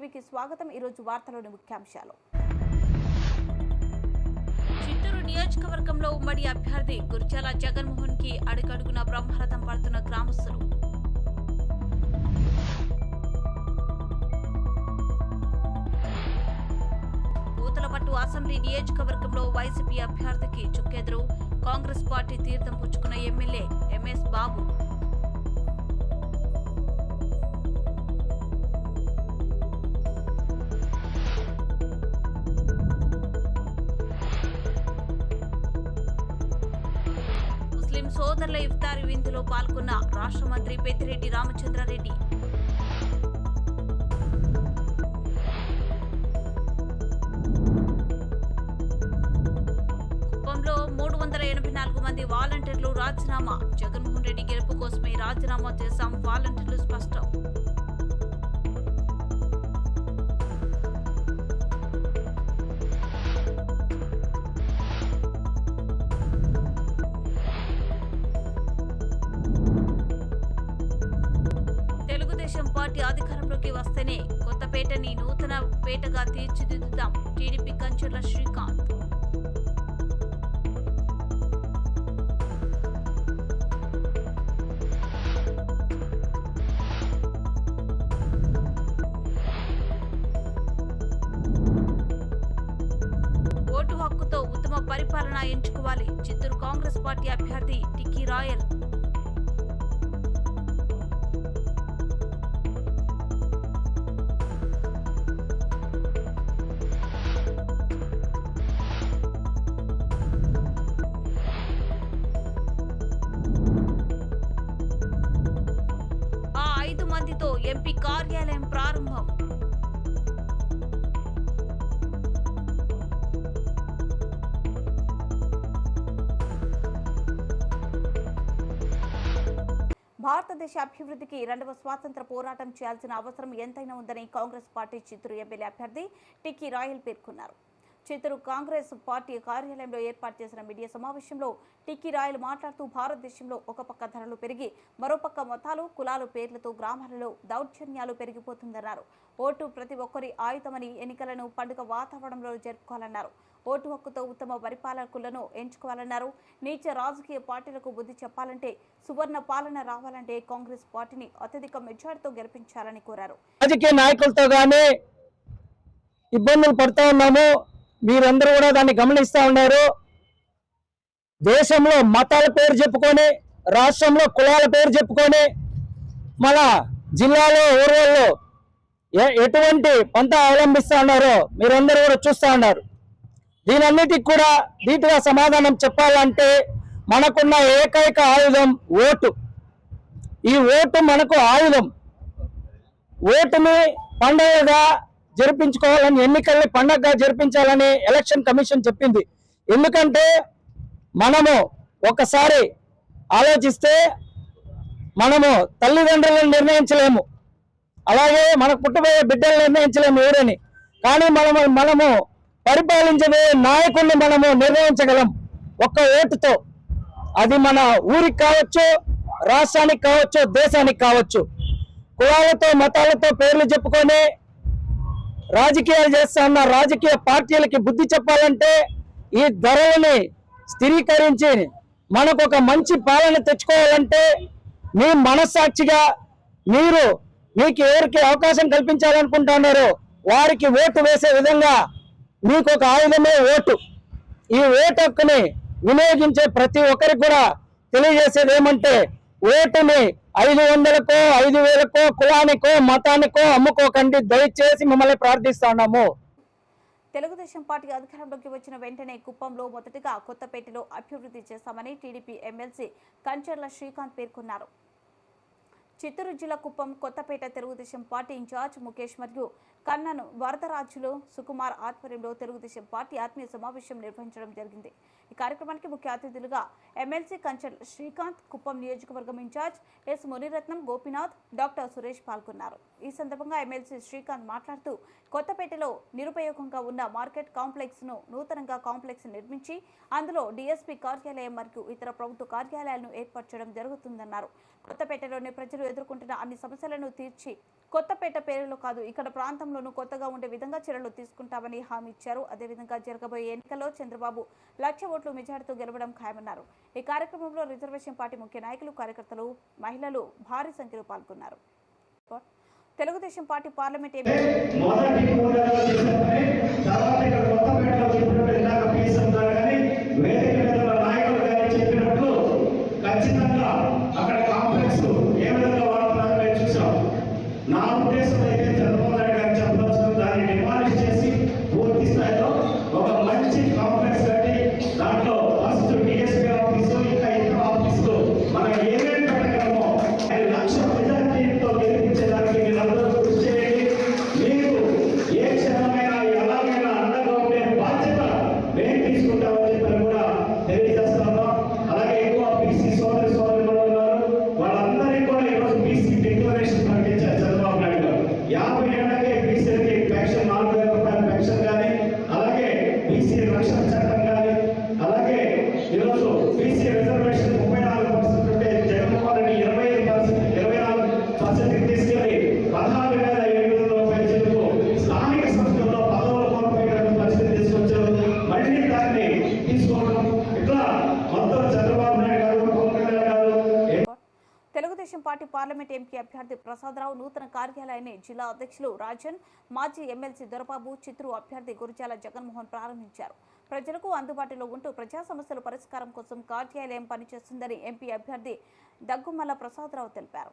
టీవీకి స్వాగతం. ఈరోజు వార్తలోని ముఖ్యాంశాలు. చిత్తూరు నియోజకవర్గంలో ఉమ్మడి అభ్యర్థి గుర్జాల జగన్మోహన్కి అడుగడుగున బ్రహ్మరథం పడుతున్న గ్రామస్తులు. పూతలపట్టు అసెంబ్లీ నియోజకవర్గంలో వైసీపీ అభ్యర్థికి చుక్కెదురు. కాంగ్రెస్ పార్టీ తీర్థం పుచ్చుకున్న ఎమ్మెల్యే ఎంఎస్ బాబు. సోదరుల ఇఫ్తార్ విందులో పాల్గొన్న రాష్ట్ర మంత్రి పెద్దిరెడ్డి రామచంద్రారెడ్డి. కుప్పంలో మూడు వందల ఎనభై నాలుగు మంది వాలంటీర్లు రాజీనామా. జగన్మోహన్ రెడ్డి గెలుపు కోసమే రాజీనామా చేశాం వాలంటీర్లు స్పష్టం. అధికారంలోకి వస్తేనే కొత్తపేటని నూతన పేటగా తీర్చిదిద్దుతాం. టీడీపీ కంచుల శ్రీకాంత్. ఓటు హక్కుతో ఉత్తమ పరిపాలన ఎంచుకోవాలి. చిత్తూరు కాంగ్రెస్ పార్టీ అభ్యర్థి టిక్కీ రాయల్. భారతదేశ అభివృద్ధికి రెండవ స్వాతంత్ర పోరాటం చేయాల్సిన అవసరం ఎంతైనా ఉందని కాంగ్రెస్ పార్టీ చిత్తూరు ఎమ్మెల్యే అభ్యర్థి టిక్కీ రాయల్ పేర్కొన్నారు. చిత్తూరు కాంగ్రెస్ పార్టీ కార్యాలయంలో ఏర్పాటు చేసిన మీడియా సమావేశంలో టిక్కీ రాయలు మాట్లాడుతూ భారతదేశంలో ఒక పక్క ధరలు పెరిగి మరోపక్క మతాలు కులాలు పేర్లతో గ్రామాలలో దౌర్జన్యాలు పెరిగిపోతుందన్నారు. ఓటు ప్రతి ఒక్కరి ఆయుధమని ఎన్నికలను పండుగ వాతావరణంలో జరుపుకోవాలన్నారు. ఓటు హక్కుతో ఉత్తమ పరిపాలకులను ఎంచుకోవాలన్నారు. నీచ రాజకీయ పార్టీలకు బుద్ధి చెప్పాలంటే సువర్ణ పాలన రావాలంటే కాంగ్రెస్ పార్టీని అత్యధిక మెజార్టీతో గెలిపించాలని కోరారు. రాజకీయ నాయకులతో గానీ ఇబ్బందులు పడతా ఉన్నాము. మీరందరూ కూడా దాన్ని గమనిస్తూ ఉన్నారు. దేశంలో మతాల పేరు చెప్పుకొని రాష్ట్రంలో కులాల పేరు చెప్పుకొని మన జిల్లాలో ఊర్లలో ఎ- ఎటువంటి పంట అవలంబిస్తూ ఉన్నారో మీరందరూ కూడా చూస్తూ ఉన్నారు. దీనన్నిటికి కూడా ధీటుగా సమాధానం చెప్పాలంటే మనకున్న ఏకైక ఆయుధం ఓటు. ఈ ఓటు మనకు ఆయుధం. ఓటుని పండుగగా జరిపించుకోవాలని ఎన్నికల్ని పండగగా జరిపించాలని ఎలక్షన్ కమిషన్ చెప్పింది. ఎందుకంటే మనము ఒకసారి ఆలోచిస్తే మనము తల్లిదండ్రులను నిర్ణయించలేము. అలాగే మనకు పుట్టబోయే బిడ్డలు నిర్ణయించలేము ఎవరని. కానీ మనము మనము పరిపాలించబోయే నాయకుడిని మనము నిర్ణయించగలం ఒక్క ఓటుతో. అది మన ఊరికి కావచ్చు రాష్ట్రానికి కావచ్చు దేశానికి కావచ్చు. కులాలతో మతాలతో పేర్లు చెప్పుకొని రాజకీయాలు చేస్తా ఉన్న రాజకీయ పార్టీలకి బుద్ధి చెప్పాలంటే ఈ ధరలని స్థిరీకరించి మనకు ఒక మంచి పాలన తెచ్చుకోవాలంటే మీ మనస్సాక్షిగా మీరు మీకు ఎవరికి అవకాశం కల్పించాలనుకుంటున్నారో వారికి ఓటు వేసే విధంగా మీకు ఒక ఆయుధమే ఓటు. ఈ ఓటు హక్కుని వినియోగించే ప్రతి ఒక్కరికి కూడా తెలియజేసేది ఏమంటే ఓటుని ఐదు వందలకో ఐదు వేలకో కులానికో మతానికో అమ్ముకోకండి. దయచేసి మిమ్మల్ని ప్రార్థిస్తున్నాము. తెలుగుదేశం పార్టీ అధికారంలోకి వచ్చిన వెంటనే కుప్పంలో మొదటగా కొత్తపేటలో అభివృద్ధి చేస్తామని టీడీపీ ఎమ్మెల్సీ కంచర్ల శ్రీకాంత్ పేర్కొన్నారు. చిత్తూరు జిల్లా కుప్పం కొత్తపేట తెలుగుదేశం పార్టీ ఇన్ఛార్జ్ ముఖేష్ మరియు కన్నను వరదరాజులు సుకుమార్ ఆధ్వర్యంలో తెలుగుదేశం పార్టీ ఆత్మీయ సమావేశం నిర్వహించడం జరిగింది. ఈ కార్యక్రమానికి ముఖ్య అతిథులుగా ఎమ్మెల్సీ కంచల్ శ్రీకాంత్ కుప్పం నియోజకవర్గం incharge S Muniratnam Gopinath doctor Suresh పాల్గొన్నారు. ఈ సందర్భంగా ఎమ్మెల్సీ శ్రీకాంత్ మాట్లాడుతూ కొత్తపేటలో నిరుపయోగంగా ఉన్న మార్కెట్ కాంప్లెక్స్ను నూతనంగా కాంప్లెక్స్ నిర్మించి అందులో డీఎస్పీ కార్యాలయం మరియు ఇతర ప్రభుత్వ కార్యాలయాలను ఏర్పరచడం జరుగుతుందన్నారు. కొత్తపేటలోని ప్రజలు ఎదుర్కొంటున్న అన్ని సమస్యలను తీర్చి కొత్తపేట పేరులో కాదు ఇక్కడ ప్రాంతంలోనూ కొత్తగా ఉండే విధంగా చర్యలు తీసుకుంటామని హామీ ఇచ్చారు. అదేవిధంగా జరగబోయే ఎన్నికల్లో చంద్రబాబు లక్ష ఓట్లు మెజార్టీతో గెలవడం ఖాయమన్నారు. ఈ కార్యక్రమంలో రిజర్వేషన్ పార్టీ ముఖ్య నాయకులు కార్యకర్తలు మహిళలు భారీ సంఖ్యలో పాల్గొన్నారు. Telugu Desam party parliament MP Telugu Desam party parliament MP అభ్యర్థి ప్రసాదరావు నూతన కార్యాలయాన్ని జిల్లా అధ్యక్షులు రాజన్ మాజీ ఎమ్మెల్సీ దొరబాబు చిత్రు అభ్యర్థి గురిజాల జగన్మోహన్ ప్రారంభించారు. ప్రజలకు అందుబాటులో ఉంటూ ప్రజా సమస్యల పరిష్కారం కోసం కార్యాలయం పనిచేస్తుందని ఎంపీ అభ్యర్థి దగ్గుమల్ల ప్రసాదరావు తెలిపారు.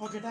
లోపల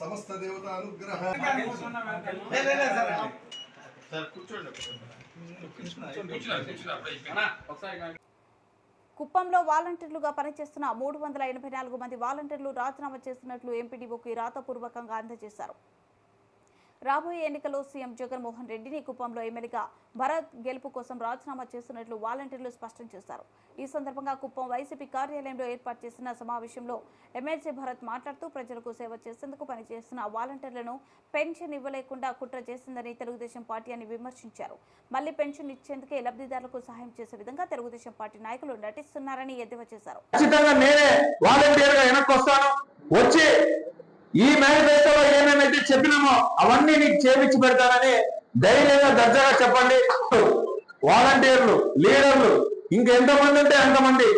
సమస్త దేవత అనుగ్రహ కుప్పంలో వాలంటీర్లుగా పనిచేస్తున్న మూడు వందల ఎనభై నాలుగు మంది వాలంటీర్లు రాజీనామా చేస్తున్నట్లు ఎంపీడీఓకి రాతపూర్వకంగా అందజేశారు. రాబోయే ఎన్నికల్లో సీఎం జగన్మోహన్ రెడ్డిని కుప్పంలో ఎమ్మెల్యేగా భరత్ గెలుపు కోసం రాజీనామా చేస్తున్నట్లు వాలంటీర్లు స్పష్టం చేశారు. ఈ సందర్భంగా కుప్పం వైసీపీ కార్యాలయంలో ఏర్పాటు చేసిన సమావేశంలో ఎమ్మెల్సీ భరత్ మాట్లాడుతూ ప్రజలకు సేవ చేసేందుకు పనిచేస్తున్న వాలంటీర్లను పెన్షన్ ఇవ్వలేకుండా కుట్ర చేసిందని తెలుగుదేశం పార్టీ అని విమర్శించారు. మళ్ళీ పెన్షన్ ఇచ్చేందుకే లబ్ధిదారులకు సహాయం చేసే విధంగా తెలుగుదేశం పార్టీ నాయకులు నటిస్తున్నారని ఎద్దేవా చేశారు. వచ్చి ఈ మేనిఫెస్టోలో ఏమేమైతే చెప్పినామో అవన్నీ నీకు చేపించి పెడతానని ధైర్యంగా దర్జాగా చెప్పండి. వాలంటీర్లు లీడర్లు ఇంకెంతమంది ఉంటే అంతమంది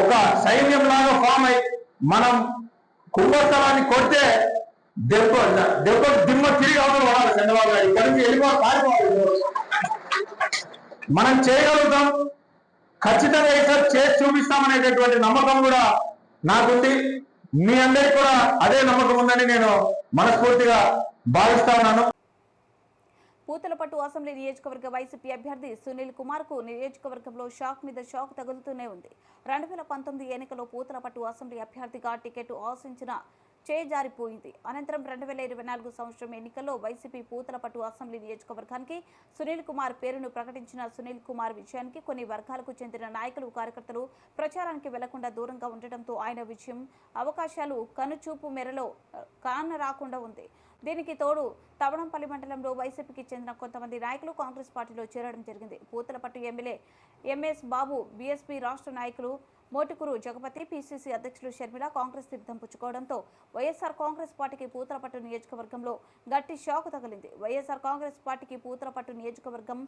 ఒక సైన్యం లాగా ఫామ్ అయి మనం కుంభస్థలాన్ని కొడితే దెబ్బ దెబ్బ దిమ్మ తిరిగి అవతల పడాలి చంద్రబాబు గారు. ఇక్కడి నుంచి వెళ్ళిపోవాలి పారిపోవాలి. మనం చేయగలుగుతాం. ఖచ్చితంగా ఈసారి చేసి చూపిస్తామనేటటువంటి నమ్మకం కూడా నాకుంది. మీ అందరికి కూడా అదే నమ్మకం ఉందని నేను మనస్ఫూర్తిగా భావిస్తా ఉన్నాను పూతలపట్టు అసెంబ్లీ నియోజకవర్గ వైసీపీ అభ్యర్థి సునీల్ కుమార్కు నియోజకవర్గంలో షాక్ మీద షాక్ తగులుతూనే ఉంది. రెండు వేల పంతొమ్మిది ఎన్నికల్లో పూతలపట్టు అసెంబ్లీ అభ్యర్థిగా టికెట్ ఆశించిన చేజారిపోయింది. అనంతరం రెండు వేల ఇరవై నాలుగు సంవత్సరం ఎన్నికల్లో వైసీపీ పూతలపట్టు అసెంబ్లీ నియోజకవర్గానికి సునీల్ కుమార్ పేరును ప్రకటించిన సునీల్ కుమార్ విజయానికి కొన్ని వర్గాలకు చెందిన నాయకులు కార్యకర్తలు ప్రచారానికి వెళ్ళకుండా దూరంగా ఉండటంతో ఆయన విజయం అవకాశాలు కనుచూపు మేరలో కాన కానరాకుండా ఉంది. దీనికి తోడు తవణంపల్లి మండలంలో వైసీపీకి చెందిన కొంతమంది నాయకులు కాంగ్రెస్ పార్టీలో చేరడం జరిగింది. Puthalapattu MLA MS Babu BSP రాష్ట్ర నాయకులు మోటుకురు జగపతి పీసీసీ అధ్యక్షులు షర్మిల కాంగ్రెస్ తీర్థం పుచ్చుకోవడంతో వైఎస్ఆర్ కాంగ్రెస్ పార్టీకి పూతలపట్టు నియోజకవర్గంలో గట్టి షాక్ తగిలింది. వైఎస్ఆర్ కాంగ్రెస్ పార్టీకి పూతలపట్టు నియోజకవర్గం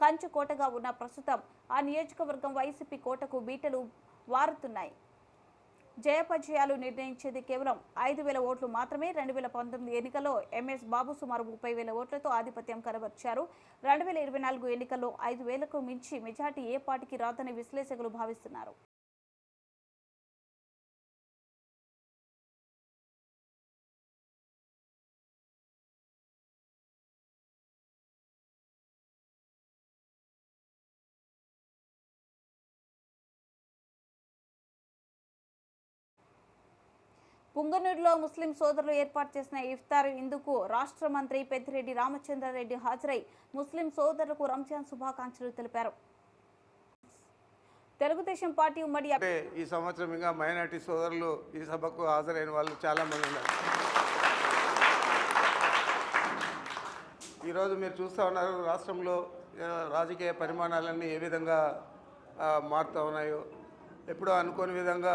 కంచుకోటగా ఉన్న ప్రస్తుతం ఆ నియోజకవర్గం వైసీపీ కోటకు బీటలు వారుతున్నాయి. జయపజయాలు నిర్ణయించేది కేవలం ఐదు వేల ఓట్లు మాత్రమే. రెండు వేల పంతొమ్మిది ఎన్నికల్లో ఎంఎస్ బాబు సుమారు ముప్పై వేల ఓట్లతో ఆధిపత్యం కనబర్చారు. రెండు వేల ఇరవై నాలుగు ఎన్నికల్లో ఐదు వేలకు మించి మెజార్టీ ఏ పార్టీకి రాదని విశ్లేషకులు భావిస్తున్నారు. పుంగనూరులో ముస్లిం సోదరులు ఏర్పాటు చేసిన ఇఫ్తార్ ఇందుకు రాష్ట్ర మంత్రి పెద్దిరెడ్డి రామచంద్రారెడ్డి హాజరై ముస్లిం సోదరులకు రంజాన్ శుభాకాంక్షలు తెలిపారు. తెలుగుదేశం పార్టీ ఉమ్మడి ఈ సంవత్సరం ఇంకా మైనార్టీ సోదరులు ఈ సభకు హాజరైన వాళ్ళు చాలా మంది ఉన్నారు. ఈరోజు మీరు చూస్తూ ఉన్నారు రాష్ట్రంలో రాజకీయ పరిమాణాలన్నీ ఏ విధంగా మారుతూ ఉన్నాయో. ఎప్పుడో అనుకోని విధంగా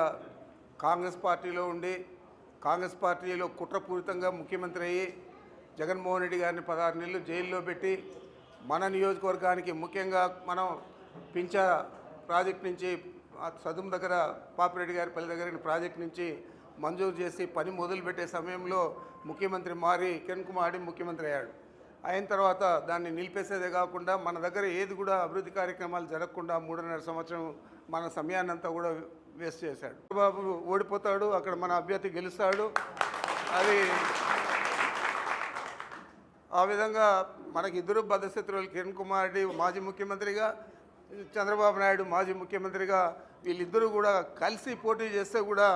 కాంగ్రెస్ పార్టీలో ఉండి కాంగ్రెస్ పార్టీలో కుట్రపూరితంగా ముఖ్యమంత్రి అయ్యి జగన్మోహన్ రెడ్డి గారిని పదహారు నెలలు జైల్లో పెట్టి మన నియోజకవర్గానికి ముఖ్యంగా మనం పించ ప్రాజెక్ట్ నుంచి సదుం దగ్గర పాపిరెడ్డి గారి పల్లె దగ్గర ప్రాజెక్ట్ నుంచి మంజూరు చేసి పని మొదలుపెట్టే సమయంలో ముఖ్యమంత్రి మారి కిరణ్ కుమార్ ముఖ్యమంత్రి అయ్యాడు. అయిన తర్వాత దాన్ని నిలిపేసేదే కాకుండా మన దగ్గర ఏది కూడా అభివృద్ధి కార్యక్రమాలు జరగకుండా మూడున్నర సంవత్సరం మన సమయాన్నంతా కూడా వేస్ట్ చేశాడు. బాబు ఓడిపోతాడు అక్కడ మన అభ్యర్థి గెలుస్తాడు. అది ఆ విధంగా మనకి ఇద్దరు భద్రశత్రువులు కిరణ్ కుమార్ రెడ్డి మాజీ ముఖ్యమంత్రిగా చంద్రబాబు నాయుడు మాజీ ముఖ్యమంత్రిగా వీళ్ళిద్దరూ కూడా కలిసి పోటీ చేస్తే కూడా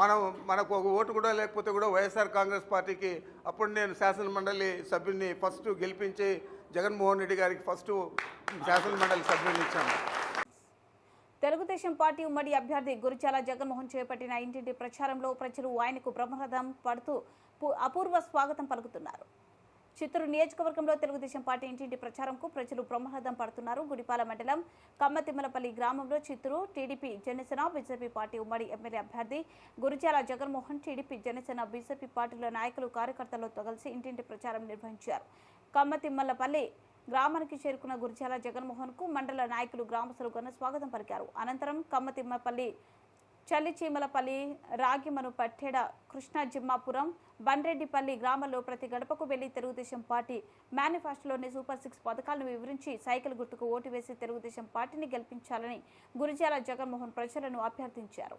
మనం మనకు ఒక ఓటు కూడా లేకపోతే కూడా వైఎస్ఆర్ కాంగ్రెస్ పార్టీకి అప్పుడు నేను శాసన మండలి సభ్యుడిని ఫస్ట్ గెలిపించి జగన్మోహన్ రెడ్డి గారికి ఫస్ట్ శాసన మండలి సభ్యుని ఇచ్చాను. తెలుగుదేశం పార్టీ ఉమ్మడి అభ్యర్థి గురిచాల జగన్మోహన్ చేపట్టిన ఇంటింటి ప్రచారంలో ప్రజలు ఆయనకు బ్రహ్మరథం పడుతూ అపూర్వ స్వాగతం పలుకుతున్నారు. చిత్తూరు నియోజకవర్గంలో తెలుగుదేశం పార్టీ ఇంటింటి ప్రచారంకు ప్రజలు బ్రహ్మరథం పడుతున్నారు. గుడిపాల మండలం కమ్మతిమ్మలపల్లి గ్రామంలో Chittoor TDP Janasena BJP party ఉమ్మడి ఎమ్మెల్యే అభ్యర్థి గురిచాల జగన్మోహన్ టీడీపీ జనసేన బీజేపీ పార్టీల నాయకులు కార్యకర్తలతో కలిసి ఇంటింటి ప్రచారం నిర్వహించారు. కమ్మతిమ్మలపల్లి గ్రామానికి చేరుకున్న గురిచాల జగన్మోహన్కు మండల నాయకులు గ్రామస్తులు ఘన స్వాగతం పలికారు. అనంతరం కమ్మతిమ్మపల్లి చల్లిచీమలపల్లి రాగిమను పట్టెడ కృష్ణా జిమ్మాపురం బండ్రెడ్డిపల్లి గ్రామంలో ప్రతి గడపకు వెళ్ళి తెలుగుదేశం పార్టీ మేనిఫెస్టోలోని సూపర్ సిక్స్ పథకాలను వివరించి సైకిల్ గుర్తుకు ఓటు వేసి తెలుగుదేశం పార్టీని గెలిపించాలని గురిజాల జగన్మోహన్ ప్రజలను అభ్యర్థించారు.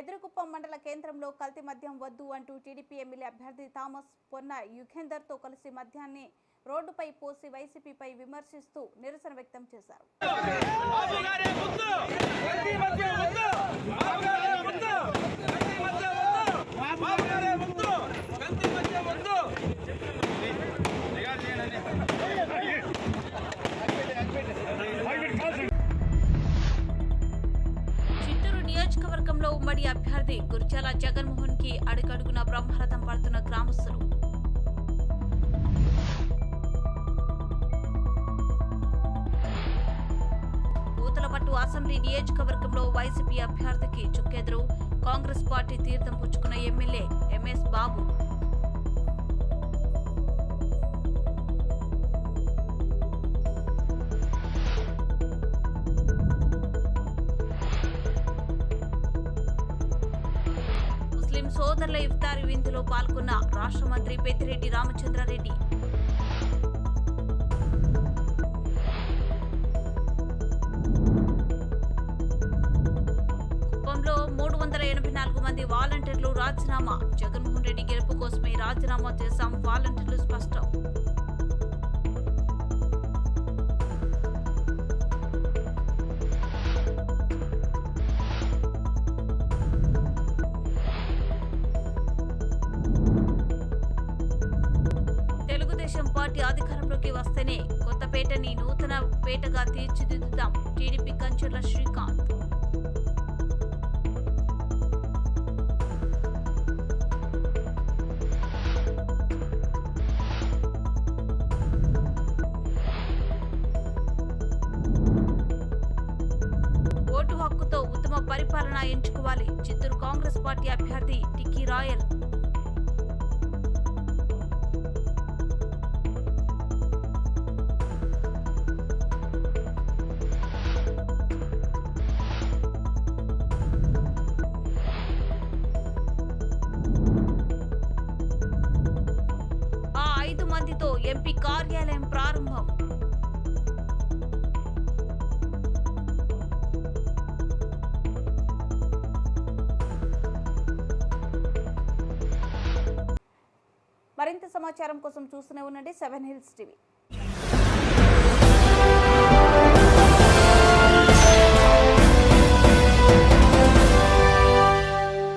వెదురుగుప్పం మండల కేంద్రంలో కల్తీ మద్యం వద్దు అంటూ టీడీపీ ఎమ్మెల్యే అభ్యర్థి థామస్ పొన్న యుగేందర్తో కలిసి మద్యాన్ని రోడ్డుపై పోసి వైసీపీపై విమర్శిస్తూ నిరసన వ్యక్తం చేశారు. చిత్తూరు నియోజకవర్గంలో ఉమ్మడి అభ్యర్థి గుర్జాల జగన్మోహన్కి అడుగడుగున బ్రహ్మరథం పడుతున్న గ్రామస్తులు. పూతలపట్టు అసెంబ్లీ నియోజకవర్గంలో వైసీపీ అభ్యర్థికి చుక్కెదురు. కాంగ్రెస్ పార్టీ తీర్థం పుచ్చుకున్న ఎమ్మెల్యే ఎంఎస్ బాబు. ముస్లిం ఇఫ్తార్ విందులో పాల్గొన్న రాష్ట్ర మంత్రి పెద్దిరెడ్డి రామచంద్రారెడ్డి. కుప్పంలో మూడు వందల ఎనభై నాలుగు మంది వాలంటీర్లు రాజీనామా. జగన్మోహన్ రెడ్డి గెలుపు కోసమే రాజీనామా చేశాం వాలంటీర్లు స్పష్టం. కొత్తపేటని నూతన పేటగా తీర్చిదిద్దుతాం. టీడీపీ కంచుల శ్రీకాంత్. ఓటు హక్కుతో ఉత్తమ పరిపాలన ఎంచుకోవాలి. చిత్తూరు కాంగ్రెస్ పార్టీ అభ్యర్థి టిక్కీ రాయల్. కార్యాలయం ప్రారంభం. మరింత సమాచారం కోసం చూస్తూనే ఉండండి సెవెన్ హిల్స్ టీవీ.